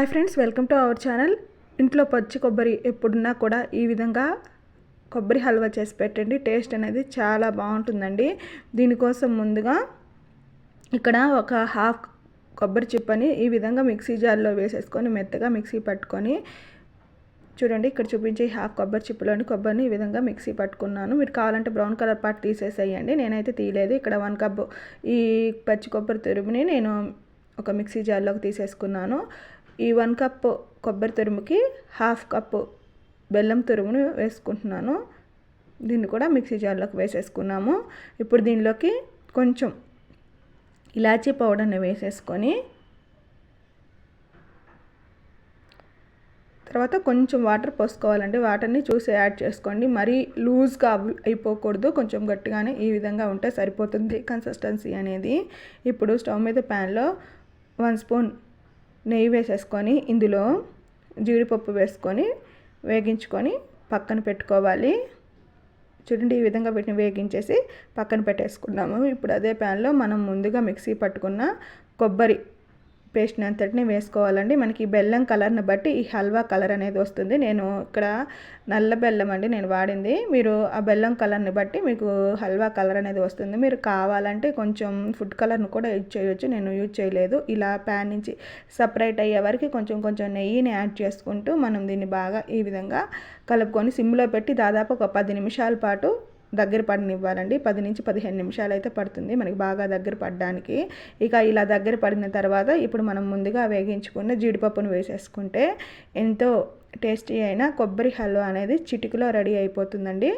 Hi friends welcome to our channel. ఇంట్లో పచ్చి కొబ్బరి ఎప్పుడున్నా కూడా ఈ విధంగా కొబ్బరి హల్వా చేసి పెట్టండి. టేస్ట్ అనేది చాలా బాగుంటుందండి. దీనికోసం ముందుగా ఇక్కడ ఒక హాఫ్ కొబ్బరి చిప్పని ఈ విధంగా మిక్సీ జార్లో వేసేసుకొని మెత్తగా మిక్సీ పట్టుకొని చూడండి ఇక్కడ చూపించే హాఫ్ కొబ్బరి చిప్పులోని కొబ్బరిని ఈ విధంగా మిక్సీ పట్టుకున్నాను. మీరు కావాలంటే బ్రౌన్ కలర్ పార్ట్ తీసేసేయండి. నేనైతే తీయలేదు. ఇక్కడ వన్ కప్ ఈ పచ్చి కొబ్బరి తురుముని నేను ఒక మిక్సీ జార్లోకి తీసేసుకున్నాను. ఈ వన్ కప్ కొబ్బరి తురుముకి హాఫ్ కప్ బెల్లం తురుమును వేసుకుంటున్నాను. దీన్ని కూడా మిక్సీ జార్లోకి వేసేసుకున్నాము. ఇప్పుడు దీనిలోకి కొంచెం ఇలాచీ పౌడర్ని వేసేసుకొని తర్వాత కొంచెం వాటర్ పోసుకోవాలండి. వాటర్ని చూసి యాడ్ చేసుకోండి. మరీ లూజ్గా అయిపోకూడదు. కొంచెం గట్టిగానే ఈ విధంగా ఉంటే సరిపోతుంది కన్సిస్టెన్సీ అనేది. ఇప్పుడు స్టవ్ మీద ప్యాన్లో వన్ స్పూన్ నెయ్యి వేసేసుకొని ఇందులో జీడిపప్పు వేసుకొని వేగించుకొని పక్కన పెట్టుకోవాలి. చూడండి ఈ విధంగా వీటిని వేగించేసి పక్కన పెట్టేసుకున్నాము. ఇప్పుడు అదే ప్యాన్లో మనం ముందుగా మిక్సీ పట్టుకున్న కొబ్బరి పేస్ట్ని అంతటిని వేసుకోవాలండి. మనకి బెల్లం కలర్ని బట్టి ఈ హల్వా కలర్ అనేది వస్తుంది. నేను ఇక్కడ నల్ల బెల్లం అండి నేను వాడింది. మీరు ఆ బెల్లం కలర్ని బట్టి మీకు హల్వా కలర్ అనేది వస్తుంది. మీరు కావాలంటే కొంచెం ఫుడ్ కలర్ను కూడా యూజ్ చేయొచ్చు. నేను యూజ్ చేయలేదు. ఇలా ప్యాన్ నుంచి సపరేట్ అయ్యే వరకు కొంచెం కొంచెం నెయ్యిని యాడ్ చేసుకుంటూ మనం దీన్ని బాగా ఈ విధంగా కలుపుకొని సిమ్లో పెట్టి దాదాపు ఒక పది నిమిషాల పాటు దగ్గర పడనివ్వాలండి. పది నుంచి పదిహేను నిమిషాలు అయితే పడుతుంది మనకి బాగా దగ్గర పడడానికి. ఇక ఇలా దగ్గర పడిన తర్వాత ఇప్పుడు మనం ముందుగా వేగించుకున్న జీడిపప్పును వేసేసుకుంటే ఎంతో టేస్టీ అయిన కొబ్బరి హల్వా అనేది చిటికలో రెడీ అయిపోతుందండి.